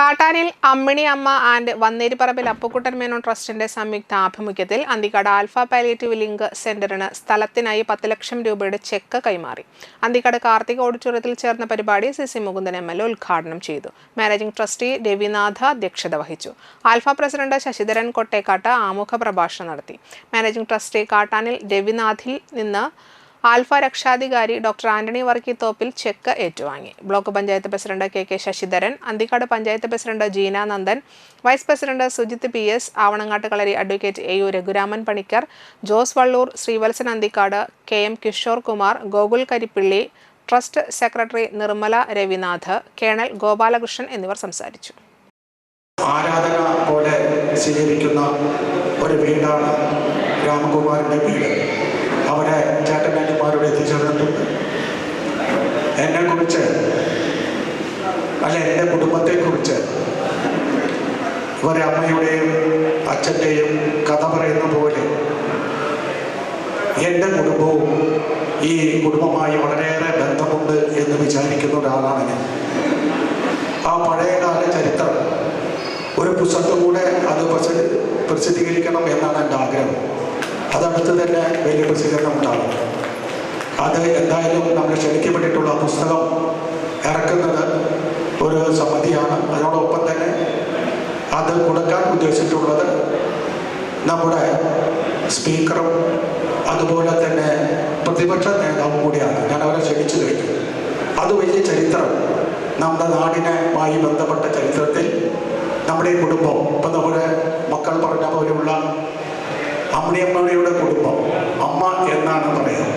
കാട്ടാനിൽ അമ്മിണി അമ്മ ആൻഡ് വന്നേരിപ്പറമ്പിൽ അപ്പുക്കുട്ടൻ മേനോൻ ട്രസ്റ്റിന്റെ സംയുക്ത ആഭിമുഖ്യത്തിൽ അന്തിക്കാട് ആൽഫ പാലിയേറ്റീവ് ലിങ്ക് സെന്ററിന് സ്ഥലത്തിനായി പത്ത് ലക്ഷം രൂപയുടെ ചെക്ക് കൈമാറി. അന്തിക്കാട് കാർത്തിക ഓഡിറ്റോറിയത്തിൽ ചേർന്ന പരിപാടി C C Mukundan M L A ഉദ്ഘാടനം ചെയ്തു. മാനേജിംഗ് ട്രസ്റ്റി രവിനാഥ അധ്യക്ഷത വഹിച്ചു. ആൽഫ പ്രസിഡന്റ് ശശിധരൻ കൊട്ടേക്കാട്ട് ആമുഖ പ്രഭാഷണം നടത്തി. മാനേജിംഗ് ട്രസ്റ്റി കാട്ടാനിൽ രവിനാഥിൽ നിന്ന് ആൽഫ രക്ഷാധികാരി ഡോക്ടർ ആന്റണി വർക്കിത്തോപ്പിൽ ചെക്ക് ഏറ്റുവാങ്ങി. Block panchayat president K K Sasidharan Anthikad panchayat president Jeena Nandan vice president Sujith P S Avanangattu Kalari advocate A U Raghuraman Panicker Jose Valloor Sreevalsan Anthikad K M Kishore Kumar Gokul Karippilly trust secretary Nirmala Ravinath colonel Gopalakrishnan എന്നിവർ സംസാരിച്ചു. ആരാധന പോലെ സ്വീകരിക്കുന്ന ഒരു വീടാണ് രാമകുമാറിന്റെ വീട്. അവിടെ ചേട്ടനന്മാരോട് അല്ല എന്റെ കുടുംബത്തെക്കുറിച്ച്. ഇവരെ അമ്മയുടെയും അച്ഛന്റെയും കഥ പറയുന്ന പോലെ എന്റെ കുടുംബവും ഈ കുടുംബമായി വളരെയേറെ ബന്ധമുണ്ട് എന്ന് വിചാരിക്കുന്ന ഒരാളാണ് ഞാൻ. ആ പഴയകാല ചരിത്രം ഒരു പുസ്തകത്തിലൂടെ അത് പ്രസിദ്ധ പ്രസിദ്ധീകരിക്കണം എന്നാണ് എന്റെ ആഗ്രഹം. അതടുത്ത് തന്നെ വലിയ പ്രസിദ്ധീകരണം ഉണ്ടാകും. അത് എന്തായാലും നമ്മൾ ക്ഷണിക്കപ്പെട്ടിട്ടുള്ള പുസ്തകം ഇറക്കുന്നത് ഒരു സമിതിയാണ് അതിനോടൊപ്പം തന്നെ അത് കൊടുക്കാൻ ഉദ്ദേശിച്ചിട്ടുള്ളത് നമ്മുടെ സ്പീക്കറും അതുപോലെ തന്നെ പ്രതിപക്ഷ നേതാവും കൂടിയാണ്. ഞാൻ അവരെ ക്ഷണിച്ചു കഴിഞ്ഞു. അത് വലിയ ചരിത്രം. നമ്മുടെ നാടിനുമായി ബന്ധപ്പെട്ട ചരിത്രത്തിൽ നമ്മുടെ കുടുംബം ഇപ്പം നമ്മുടെ മക്കൾ പറഞ്ഞ പോലെയുള്ള അമ്മണിയമ്മയുടെ കുടുംബം അമ്മ എന്നാണ് പറയുന്നത്